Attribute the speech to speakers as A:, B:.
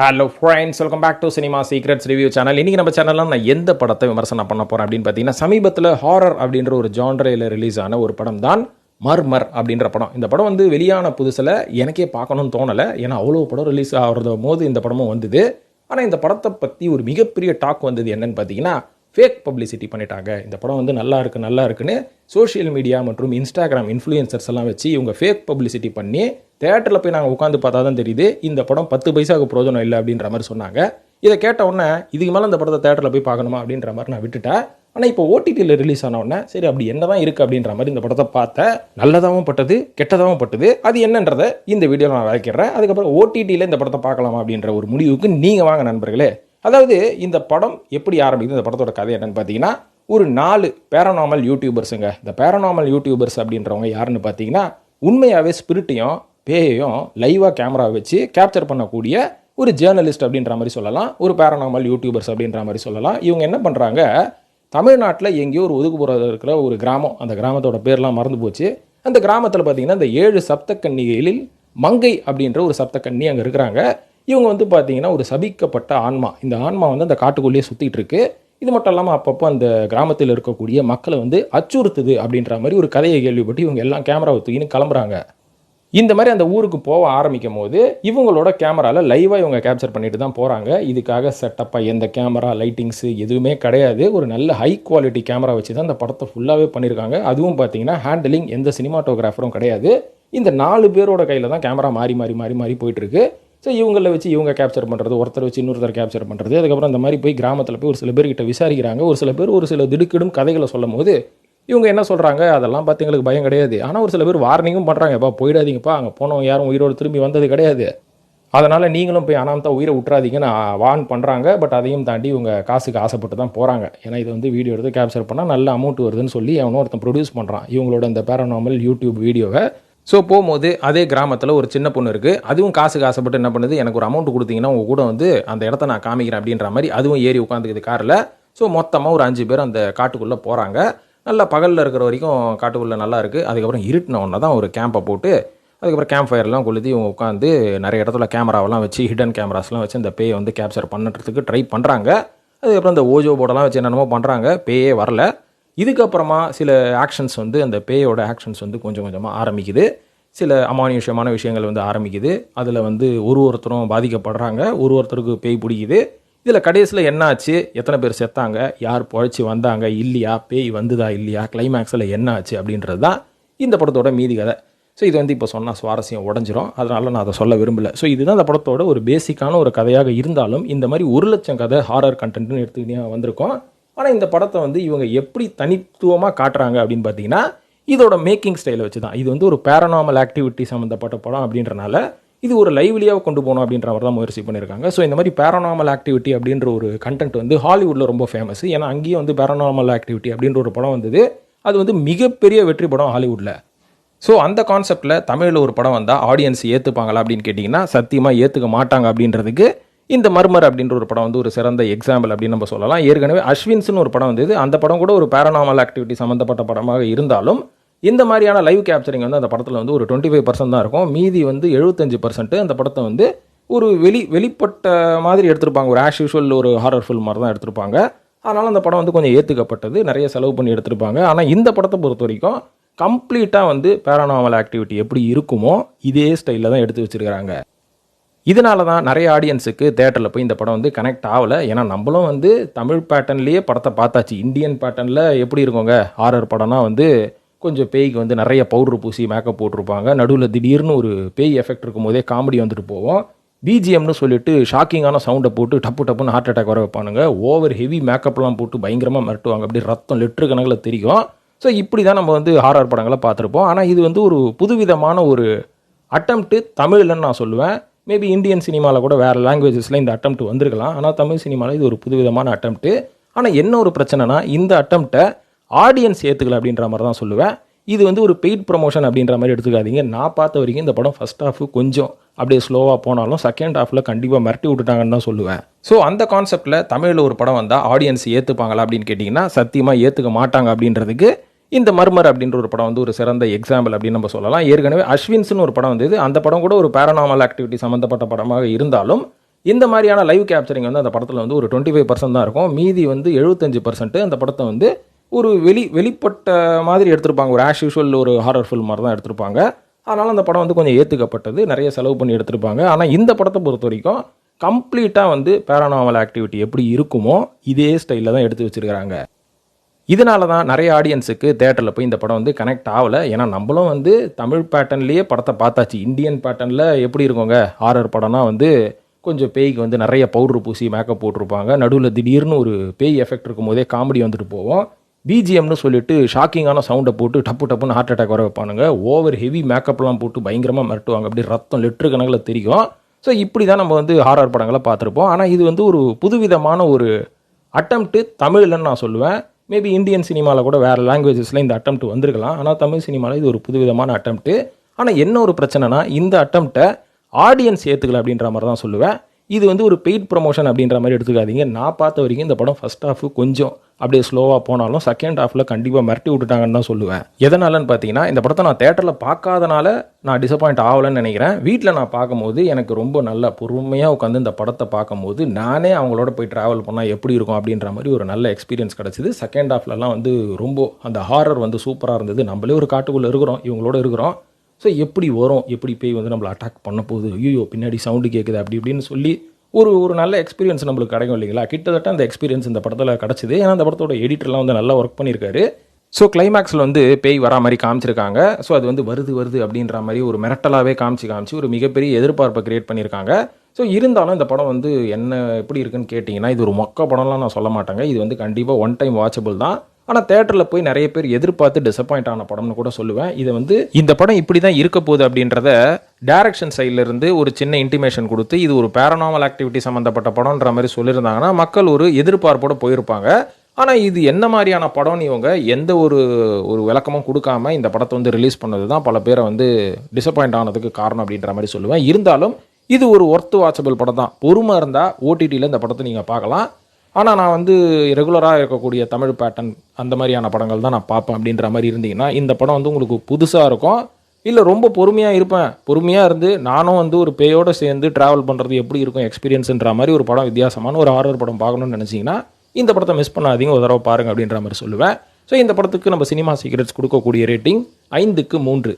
A: Hello friends welcome back to cinema secrets review channel இன்றைக்கி நம்ம சேனலில் நான் எந்த படத்தை விமர்சனம் பண்ண போகிறேன் அப்படின்னு பார்த்தீங்கன்னா சமீபத்தில் ஹாரர் அப்படின்ற ஒரு ஜான்ரேயில் ரிலீஸ் ஆன ஒரு படம் தான் மர்மர் அப்படின்ற படம். இந்த படம் வந்து வெளியான புதுசில் எனக்கே பார்க்கணும்னு தோணலை. ஏன்னா அவ்வளோ படம் ரிலீஸ் ஆகிறது போது இந்த படமும் வந்தது. ஆனால் இந்த படத்தை பற்றி ஒரு மிகப்பெரிய டாக் வந்தது என்னன்னு பார்த்தீங்கன்னா ஃபேக் பப்ளிசிட்டி பண்ணிட்டாங்க. இந்த படம் வந்து நல்லா இருக்குது நல்லா இருக்குன்னு சோஷியல் மீடியா மற்றும் இன்ஸ்டாகிராம் இன்ஃப்ளூயன்சர்ஸ் எல்லாம் வச்சு இவங்க ஃபேக் பப்ளிசிட்டி பண்ணி தேட்டரில் போய் நாங்கள் உட்காந்து பார்த்தா தான் தெரியுது இந்த படம் பத்து பைசாவுக்கு பிரோஜனம் இல்லை அப்படின்ற மாதிரி சொன்னாங்க. இதை கேட்ட உடனே இதுக்கு மேலே இந்த படத்தை தேட்டரில் போய் பார்க்கணுமா அப்படின்ற மாதிரி நான் விட்டுட்டேன். ஆனால் இப்போ ஓடிடியில் ரிலீஸ் ஆன உடனே சரி அப்படி என்ன தான் இருக்குது அப்படின்ற மாதிரி இந்த படத்தை பார்த்தேன் நல்லதாகவும் பட்டது கெட்டதாகவும் பட்டது அது என்னன்றதை இந்த வீடியோவில் நான் விளக்கிறேன் அதுக்கப்புறம் ஓடிடியில் இந்த படத்தை பார்க்கலாமா அப்படின்ற ஒரு முடிவுக்கு நீங்கள் வாங்க நண்பர்களே. அதாவது இந்த படம் எப்படி ஆரம்பிக்குது இந்த படத்தோட கதை என்னன்னு பார்த்தீங்கன்னா ஒரு நாலு பேரனாமல் யூடியூபர்ஸுங்க இந்த பேரனாமல் யூடியூபர்ஸ் அப்படின்றவங்க யாருன்னு பார்த்தீங்கன்னா உண்மையாகவே ஸ்பிரிட்டையும் பேயையும் லைவாக கேமரா வச்சு கேப்சர் பண்ணக்கூடிய ஒரு ஜேர்னலிஸ்ட் அப்படின்ற மாதிரி சொல்லலாம் ஒரு பேரனாமல் யூடியூபர்ஸ் அப்படின்ற மாதிரி சொல்லலாம். இவங்க என்ன பண்ணுறாங்க தமிழ்நாட்டில் எங்கேயோ ஒரு ஒதுக்குப்புறம் இருக்கிற ஒரு கிராமம் அந்த கிராமத்தோட பேர்லாம் மறந்து போச்சு. அந்த கிராமத்தில் பார்த்தீங்கன்னா இந்த ஏழு சப்தக்கன்னிகளில் மங்கை அப்படின்ற ஒரு சப்தக்கன்னி அங்கே இருக்கிறாங்க. இவங்க வந்து பார்த்தீங்கன்னா ஒரு சபிக்கப்பட்ட ஆன்மா. இந்த ஆன்மா வந்து அந்த காட்டுக்குள்ளேயே சுற்றிட்டு இருக்கு. இது மட்டும் இல்லாமல் அப்பப்போ அந்த கிராமத்தில் இருக்கக்கூடிய மக்களை வந்து அச்சுறுத்துது அப்படின்ற மாதிரி ஒரு கதையை கேள்விப்பட்டு இவங்க எல்லாம் கேமராவை தூக்கின்னு கிளம்புறாங்க. இந்த மாதிரி அந்த ஊருக்கு போக ஆரம்பிக்கும் போது இவங்களோட கேமராவில் லைவாக இவங்க கேப்சர் பண்ணிட்டு தான் போகிறாங்க இதுக்காக செட்டப்பாக எந்த கேமரா லைட்டிங்ஸு எதுவுமே கிடையாது. ஒரு நல்ல ஹை குவாலிட்டி கேமரா வச்சு தான் அந்த படத்தை ஃபுல்லாகவே பண்ணியிருக்காங்க அதுவும் பார்த்தீங்கன்னா ஹேண்டிலிங் எந்த சினிமாட்டோகிராஃபரும் கிடையாது. இந்த நாலு பேரோட கையில் தான் கேமரா மாறி மாறி மாறி மாறி போயிட்டுருக்கு ஸோ இவங்கள வச்சு இவங்க கேப்சர் பண்ணுறது ஒருத்தர் வச்சு இன்னொருத்தர் கேப்சர் பண்ணுறது அதுக்கப்புறம் இந்த மாதிரி போய் கிராமத்தில் போய் ஒரு சில பேர்கிட்ட விசாரிக்கிறாங்க. ஒரு சில பேர் ஒரு சில திடுக்கிடும் கதைகளை சொல்லும் போது இவங்க என்ன சொல்கிறாங்க அதெல்லாம் பார்த்து எங்களுக்கு பயம் கிடையாது. ஆனால் ஒரு சில பேர் வார்னிங்கும் பண்ணுறாங்கப்பா போயிடாதீங்கப்பா. அங்கே போனவங்க யாரும் உயிரோடு திரும்பி வந்தது கிடையாது. அதனால் நீங்களும் போய் அனாமத்தா உயிரை விட்டுறாதீங்கன்னு வான் பண்ணுறாங்க பட் அதையும் தாண்டி இவங்க காசுக்கு ஆசைப்பட்டு தான் போகிறாங்க ஏன்னா இது வந்து வீடியோ எடுத்து கேப்சர் பண்ணால் நல்ல அமௌண்ட் வருதுன்னு சொல்லி அவனும் ஒருத்தன் ப்ரொடியூஸ் பண்ணுறான் இவங்களோட இந்த பேரநாமல் யூடியூப் வீடியோவை ஸோ போகும்போது அதே கிராமத்தில் ஒரு சின்ன பொண்ணு இருக்குது அதுவும் காசு ஆசைப்பட்டு என்ன பண்ணுது? எனக்கு ஒரு அமௌண்ட் கொடுத்தீங்கன்னா உங்கள் கூட வந்து அந்த இடத்த நான் காமிக்கிறேன் அப்படின்ற மாதிரி அதுவும் ஏறி உட்காந்துக்குது காரில். ஸோ மொத்தமாக ஒரு அஞ்சு பேர் அந்த காட்டுக்குள்ளே போகிறாங்க நல்லா பகலில் இருக்கிற வரைக்கும் காட்டுக்குள்ளே நல்லா இருக்குது அதுக்கப்புறம் இருட்டின ஒன்று தான் ஒரு கேம்பை போட்டு அதுக்கப்புறம் கேம்ப் ஃபயர்லாம் கொளுத்தி இவங்க உட்காந்து நிறைய இடத்துல கேமராவெல்லாம் வச்சு ஹிடன் கேமராஸ்லாம் வச்சு அந்த பேயை வந்து கேப்சர் பண்ணுறதுக்கு ட்ரை பண்ணுறாங்க அதுக்கப்புறம் இந்த ஓஜோ போர்டெல்லாம் வச்சு என்னென்னமோ பண்ணுறாங்க பேயே வரல. இதுக்கப்புறமா சில ஆக்ஷன்ஸ் வந்து அந்த பேயோட ஆக்ஷன்ஸ் வந்து கொஞ்சம் கொஞ்சமாக ஆரம்பிக்குது. சில அமானுஷ்யமான விஷயங்கள் வந்து ஆரம்பிக்குது. அதில் வந்து ஒரு ஒருத்தரும் பாதிக்கப்படுறாங்க. ஒரு ஒருத்தருக்கு பேய் பிடிக்குது. இதில் கடைசியில் என்னாச்சு? எத்தனை பேர் செத்தாங்க? யார் புழைச்சி வந்தாங்க? இல்லையா? பேய் வந்துதா? இல்லையா? கிளைமேக்ஸில் என்னாச்சு? அப்படின்றது தான் இந்த படத்தோட மீதி கதை. ஸோ இது வந்து இப்போ சொன்னால் சுவாரஸ்யம் உடஞ்சிரும். அதனால் நான் அதை சொல்ல விரும்பல. ஸோ இதுதான் அந்த படத்தோட ஒரு பேசிக்கான ஒரு கதையாக இருந்தாலும் இந்த மாதிரி ஒரு லட்சம் கதை ஹாரர் கண்டென்ட்னு எடுத்துக்கிட்டே வந்திருக்கோம். ஆனால் இந்த படத்தை வந்து இவங்க எப்படி தனித்துவமாக காட்டுறாங்க அப்படின்னு பார்த்தீங்கன்னா இதோட மேக்கிங் ஸ்டைலை வச்சு தான் இது வந்து ஒரு பேரனாமல் ஆக்டிவிட்டி சம்மந்தப்பட்ட படம் அப்படின்றனால இது ஒரு லைவ்லியாக கொண்டு போகணும் அப்படின்ற மாதிரி தான் முயற்சி பண்ணியிருக்காங்க. ஸோ இந்த மாதிரி பேரனாமல் ஆக்டிவிட்டி அப்படின்ற ஒரு கண்டென்ட் வந்து ஹாலிவுட்டில் ரொம்ப ஃபேமஸ் ஏன்னா அங்கேயும் வந்து பேரனாமல் ஆக்டிவிட்டி அப்படின்ற ஒரு படம் வந்தது. அது வந்து மிகப்பெரிய வெற்றி படம் ஹாலிவுட்டில் ஸோ அந்த கான்செப்டில் தமிழில் ஒரு படம் வந்தால் ஆடியன்ஸ் ஏற்றுப்பாங்களா அப்படின்னு கேட்டிங்கன்னா சத்தியமாக ஏற்றுக்க மாட்டாங்க அப்படின்றதுக்கு இந்த மர்மர் அப்படின்ற ஒரு படம் வந்து ஒரு சிறந்த எக்ஸாம்பிள் அப்படின்னு நம்ம சொல்லலாம். ஏற்கனவே அஸ்வின்ஸ்னு ஒரு படம் வந்தது. அந்த படம் கூட ஒரு பேரனாமல் ஆக்டிவிட்டி சம்மந்தப்பட்ட படமாக இருந்தாலும் இந்த மாதிரியான லைவ் கேப்சரிங் வந்து அந்த படத்தில் வந்து ஒரு டுவெண்ட்டி ஃபைவ் பர்சன்ட் தான் இருக்கும். மீதி வந்து எழுபத்தஞ்சு பர்சன்ட் அந்த படத்தை வந்து ஒரு வெளி வெளிப்பட்ட மாதிரி எடுத்திருப்பாங்க. ஒரு ஆஷ் யூஷுவல் ஒரு ஹாரர் ஃபில்ம் மாதிரி தான் எடுத்திருப்பாங்க. அதனால் அந்த படம் வந்து கொஞ்சம் ஏற்றுக்கப்பட்டது நிறைய செலவு பண்ணி எடுத்திருப்பாங்க. ஆனால் இந்த படத்தை பொறுத்த வரைக்கும் கம்ப்ளீட்டாக வந்து பேரானாமல் ஆக்டிவிட்டி எப்படி இருக்குமோ இதே ஸ்டைலில் தான் எடுத்து வச்சிருக்கிறாங்க. இதனால தான் நிறைய ஆடியன்ஸுக்கு தேட்டரில் போய் இந்த படம் வந்து கனெக்ட் ஆகலை. ஏன்னா நம்மளும் வந்து தமிழ் பேட்டர்ன்லேயே படத்தை பார்த்தாச்சு. இந்தியன் பேட்டர்னில் எப்படி இருக்குங்க? ஹாரர் படம்னா வந்து கொஞ்சம் பேய்க்கு வந்து நிறைய பவுடர் பூசி மேக்கப் போட்டிருப்பாங்க. நடுவில் திடீர்னு ஒரு பேய் எஃபெக்ட் இருக்கும் போதே காமெடி வந்துட்டு போவோம். பிஜிஎம்னு சொல்லிட்டு ஷாக்கிங்கான சவுண்டை போட்டு டப்பு டப்புன்னு ஹார்ட் அட்டாக் வர வைப்பானுங்க. ஓவர் ஹெவி மேக்கப்லாம் போட்டு பயங்கரமாக மிரட்டுவாங்க. அப்படி ரத்தம் லிட்டரு கணக்கில் தெரியும். ஸோ இப்படி தான் நம்ம வந்து ஹாரர் படங்களை பார்த்துருப்போம். ஆனால் இது வந்து ஒரு புதுவிதமான ஒரு அட்டம்ப்ட்டு தமிழ்லன்னு நான் சொல்லுவேன். மேபி இந்தியன் சினிமாவில் கூட வேறு லாங்குவேஜஸில் இந்த அட்டம்ப்ட் வந்திருக்கலாம். ஆனால் தமிழ் சினிமாவில் இது ஒரு புதுவிதமான அட்டம்ப்ட்டு ஆனால் என்ன ஒரு பிரச்சனைனா இந்த அட்டம்ப்டை ஆடியன்ஸ் ஏற்றுக்கல அப்படின்ற மாதிரி தான் சொல்லுவேன். இது வந்து ஒரு பெய்ட் ப்ரொமோஷன் அப்படின்ற மாதிரி எடுத்துக்காதீங்க. நான் பார்த்த வரைக்கும் இந்த படம் ஃபஸ்ட் ஹாஃபு கொஞ்சம் அப்படியே ஸ்லோவாக போனாலும் செகண்ட் ஹாஃபில் கண்டிப்பாக மிரட்டி விட்டுட்டாங்கன்னு தான் சொல்லுவேன். ஸோ அந்த கான்செப்ட்டில் தமிழில் ஒரு படம் வந்தால் ஆடியன்ஸ் ஏற்றுப்பாங்களா அப்படின்னு கேட்டிங்கன்னா சத்தியமாக ஏற்றுக்க மாட்டாங்க அப்படின்றதுக்கு இந்த மர்மர் அப்படின்ற ஒரு படம் வந்து ஒரு சிறந்த எக்ஸாம்பிள் அப்படின்னு நம்ம சொல்லலாம். ஏற்கனவே அஸ்வின்ஸ்னு ஒரு படம் வந்தது. அந்த படம் கூட ஒரு பேரனாமல் ஆக்டிவிட்டி சம்மந்தப்பட்ட படமாக இருந்தாலும் இந்த மாதிரியான லைவ் கேப்சரிங் வந்து அந்த படத்தில் வந்து ஒரு டுவெண்ட்டி ஃபைவ் பர்சன்ட் தான் இருக்கும். மீதி வந்து எழுபத்தஞ்சு பர்சன்ட்டு அந்த படத்தை வந்து ஒரு வெளி வெளிப்பட்ட மாதிரி எடுத்திருப்பாங்க. ஒரு ஆஸ் யூஷுவல் ஒரு ஹாரர் ஃபில்ம் மாதிரி தான் எடுத்திருப்பாங்க. அதனால் அந்த படம் வந்து கொஞ்சம் ஏற்றுக்கப்பட்டது நிறைய செலவு பண்ணி எடுத்திருப்பாங்க. ஆனால் இந்த படத்தை பொறுத்த வரைக்கும் கம்ப்ளீட்டாக வந்து பேரானாமல் ஆக்டிவிட்டி எப்படி இருக்குமோ இதே ஸ்டைலில் தான் எடுத்து வச்சிருக்கிறாங்க. இதனால தான் நிறைய ஆடியன்ஸுக்கு தேட்டரில் போய் இந்த படம் வந்து கனெக்ட் ஆகலை. ஏன்னா நம்மளும் வந்து தமிழ் பேட்டர்ன்லேயே படத்தை பார்த்தாச்சு. இந்தியன் பேட்டர்னில் எப்படி இருக்குங்க? ஹாரர் படம்னா வந்து கொஞ்சம் பேய்க்கு வந்து நிறைய பவுடர் பூசி மேக்கப் போட்டிருப்பாங்க. நடுவில் திடீர்னு ஒரு பேய் எஃபெக்ட் இருக்கும் போதே காமெடி வந்துட்டு போவோம். பிஜிஎம்னு சொல்லிட்டு ஷாக்கிங்கான சவுண்டை போட்டு டப்பு டப்புன்னு ஹார்ட் அட்டாக் வர வைப்பானுங்க. ஓவர் ஹெவி மேக்கப்லாம் போட்டு பயங்கரமாக மிரட்டுவாங்க. அப்படி ரத்தம் லிட்டரு கணக்கில் தெரியும். ஸோ இப்படி தான் நம்ம வந்து ஹாரர் படங்களை பார்த்துருப்போம். ஆனால் இது வந்து ஒரு புதுவிதமான ஒரு அட்டம்ப்ட்டு தமிழ்லன்னு நான் சொல்லுவேன். மேபி இந்தியன் சினிமாவில் கூட வேறு லாங்குவேஜஸில் இந்த அட்டம்ப்ட் வந்திருக்கலாம். ஆனால் தமிழ் சினிமாவில் இது ஒரு புதுவிதமான அட்டம்ப்ட்டு ஆனால் என்ன ஒரு பிரச்சனைனா இந்த அட்டம்ப்டை ஆடியன்ஸ் ஏற்றுக்கல அப்படின்ற மாதிரி தான் சொல்லுவேன். இது வந்து ஒரு பெய்ட் ப்ரொமோஷன் அப்படின்ற மாதிரி எடுத்துக்காதீங்க. நான் பார்த்த வரைக்கும் இந்த படம் ஃபர்ஸ்ட் ஹாஃப் கொஞ்சம் அப்படியே ஸ்லோவாக போனாலும் செகண்ட் ஹாஃபில் கண்டிப்பாக மிரட்டி விட்டுட்டாங்கன்னு தான் சொல்லுவேன். எதனாலன்னு பார்த்தீங்கன்னா இந்த படத்தை நான் தேட்டரில் பார்க்காதனால நான் டிசப்பாயிண்ட் ஆகலைன்னு நினைக்கிறேன். வீட்டில் நான் பார்க்கும்போது எனக்கு ரொம்ப நல்ல பொறுமையாக உட்காந்து இந்த படத்தை பார்க்கும்போது நானே அவங்களோட போய் ட்ராவல் பண்ணால் எப்படி இருக்கும் அப்படின்ற மாதிரி ஒரு நல்ல எக்ஸ்பீரியன்ஸ் கிடச்சிது. செகண்ட் ஹாஃப்லலாம் வந்து ரொம்ப அந்த ஹாரர் வந்து சூப்பராக இருந்தது. நம்மளே ஒரு காட்டுக்குள்ளே இருக்கிறோம் இவங்களோட இருக்கிறோம். ஸோ எப்படி வரும்? எப்படி பேய் வந்து நம்மளை அட்டாக் பண்ண போகுது? ஐயோ பின்னாடி சவுண்டு கேட்குது அப்படி இப்படின்னு சொல்லி ஒரு ஒரு நல்ல எக்ஸ்பீரியன்ஸ் நம்மளுக்கு கிடைக்கும் இல்லைங்களா? கிட்டத்தட்ட அந்த எக்ஸ்பீரியன்ஸ் இந்த படத்தில் கிடச்சிது. ஏன்னா அந்த படத்தோட எடிட்டர்லாம் வந்து நல்லா ஒர்க் பண்ணியிருக்காரு. ஸோ கிளைமேக்ஸில் வந்து பேய் வரா மாதிரி காமிச்சிருக்காங்க. ஸோ அது வந்து வருது வருது அப்படின்ற மாதிரி ஒரு மிரட்டலாகவே காமிச்சு காமிச்சு ஒரு மிகப்பெரிய எதிர்பார்ப்பை கிரியேட் பண்ணியிருக்காங்க. ஸோ இருந்தாலும் இந்த படம் வந்து என்ன எப்படி இருக்குன்னு கேட்டிங்கன்னா இது ஒரு மொக்க படம்லாம் நான் சொல்ல மாட்டேங்க. இது வந்து கண்டிப்பாக ஒன் டைம் வாட்சபிள் தான். ஆனால் தேட்டரில் போய் நிறைய பேர் எதிர்பார்த்து டிசப்பாயிண்ட் ஆன படம்னு கூட சொல்லுவேன். இதை வந்து இந்த படம் இப்படி தான் இருக்க போகுது அப்படின்றத டேரக்ஷன் இருந்து ஒரு சின்ன இன்டிமேஷன் கொடுத்து இது ஒரு பேரனாமல் ஆக்டிவிட்டி சம்மந்தப்பட்ட படம்ன்ற மாதிரி சொல்லியிருந்தாங்கன்னா மக்கள் ஒரு எதிர்பார்ப்போட போயிருப்பாங்க. ஆனால் இது என்ன மாதிரியான படம்னு இவங்க எந்த ஒரு ஒரு விளக்கமும் கொடுக்காம இந்த படத்தை வந்து ரிலீஸ் பண்ணது தான் பல பேரை வந்து டிசப்பாயிண்ட் ஆனதுக்கு காரணம் அப்படின்ற மாதிரி சொல்லுவேன். இருந்தாலும் இது ஒரு ஒர்த்து வாட்சபிள் படம் தான் பொறுமை இருந்தால் ஓடிடியில் இந்த படத்தை நீங்கள் பார்க்கலாம். ஆனால் நான் வந்து ரெகுலராக இருக்கக்கூடிய தமிழ் பேட்டர்ன் அந்த மாதிரியான படங்கள் தான் நான் பார்ப்பேன் அப்படின்ற மாதிரி இருந்தீங்கன்னா இந்த படம் வந்து உங்களுக்கு புதுசாக இருக்கும். இல்லை ரொம்ப பொறுமையாக இருப்பேன். பொறுமையாக இருந்து நானும் வந்து ஒரு பேயோடு சேர்ந்து ட்ராவல் பண்ணுறது எப்படி இருக்கும் எக்ஸ்பீரியன்ஸுன்ற மாதிரி ஒரு படம் வித்தியாசமான ஒரு ஹாரர் படம் பார்க்கணும்னு நினச்சிங்கன்னா இந்த படத்தை மிஸ் பண்ணாதீங்க. ஒரு தடவை பாருங்க அப்படின்ற மாதிரி சொல்லுவேன். ஸோ இந்த படத்துக்கு நம்ம சினிமா சீக்ரெட்ஸ் கொடுக்கக்கூடிய ரேட்டிங் ஐந்துக்கு மூன்று.